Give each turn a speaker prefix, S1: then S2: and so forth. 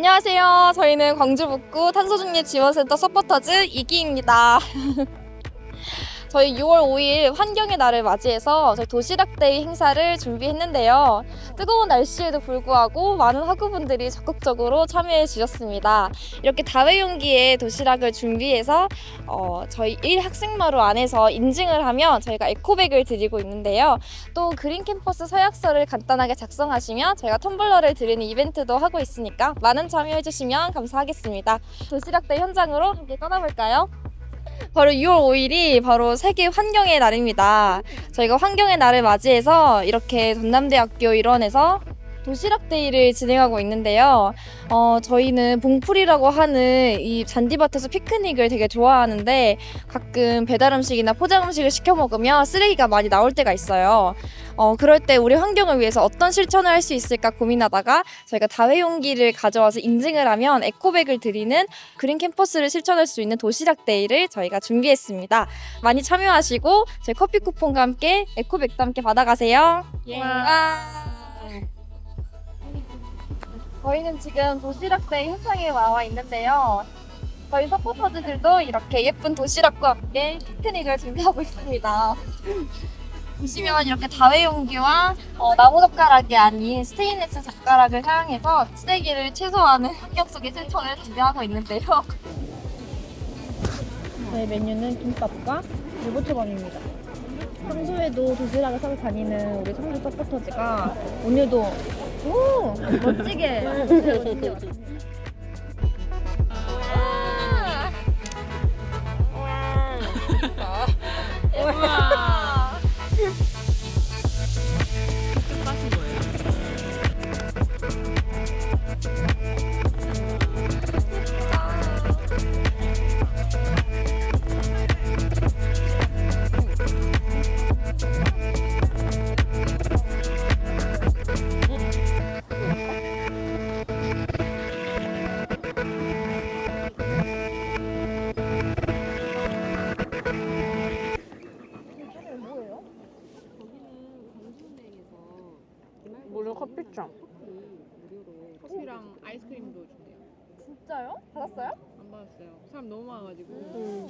S1: 안녕하세요. 저희는 광주 북구 탄소중립 지원센터 서포터즈 이기입니다. 저희 6월 5일 환경의 날을 맞이해서 저희 도시락데이 행사를 준비했는데요. 뜨거운 날씨에도 불구하고 많은 학우분들이 적극적으로 참여해 주셨습니다. 이렇게 다회용기에 도시락을 준비해서 어, 저희 1학생마루 안에서 인증을 하면 저희가 에코백을 드리고 있는데요. 또 그린 캠퍼스 서약서를 간단하게 작성하시면 저희가 텀블러를 드리는 이벤트도 하고 있으니까 많은 참여해 주시면 감사하겠습니다. 도시락대 현장으로 함께 떠나볼까요? 바로 6월 5일이 바로 세계 환경의 날입니다. 저희가 환경의 날을 맞이해서 이렇게 전남대학교 일원에서 도시락 데이를 진행하고 있는데요. 어, 저희는 봉풀이라고 하는 이 잔디밭에서 피크닉을 되게 좋아하는데 가끔 배달 음식이나 포장 음식을 시켜 먹으면 쓰레기가 많이 나올 때가 있어요. 어, 그럴 때 우리 환경을 위해서 어떤 실천을 할 수 있을까 고민하다가 저희가 다회용기를 가져와서 인증을 하면 에코백을 드리는 그린 캠퍼스를 실천할 수 있는 도시락 데이를 저희가 준비했습니다. 많이 참여하시고 저희 커피 쿠폰과 함께 에코백도 함께 받아가세요. 와. 저희는 지금 도시락데이 현장에 나와 있는데요. 저희 서포터즈들도 이렇게 예쁜 도시락과 함께 피크닉을 준비하고 있습니다. 보시면 이렇게 다회용기와 어, 나무 젓가락이 아닌 스테인리스 젓가락을 사용해서 쓰레기를 최소화하는 환경 속의 실천을 준비하고 있는데요.
S2: 저희 메뉴는 김밥과 유부초밥입니다. 평소에도 도시락을 싸고 다니는 우리 청주 서포터즈가 오늘도 오 멋지게
S3: 무료 커피점.
S4: 커피랑 아이스크림도 준대요.
S1: 진짜요? 받았어요?
S4: 안 받았어요. 사람 너무 많아가지고.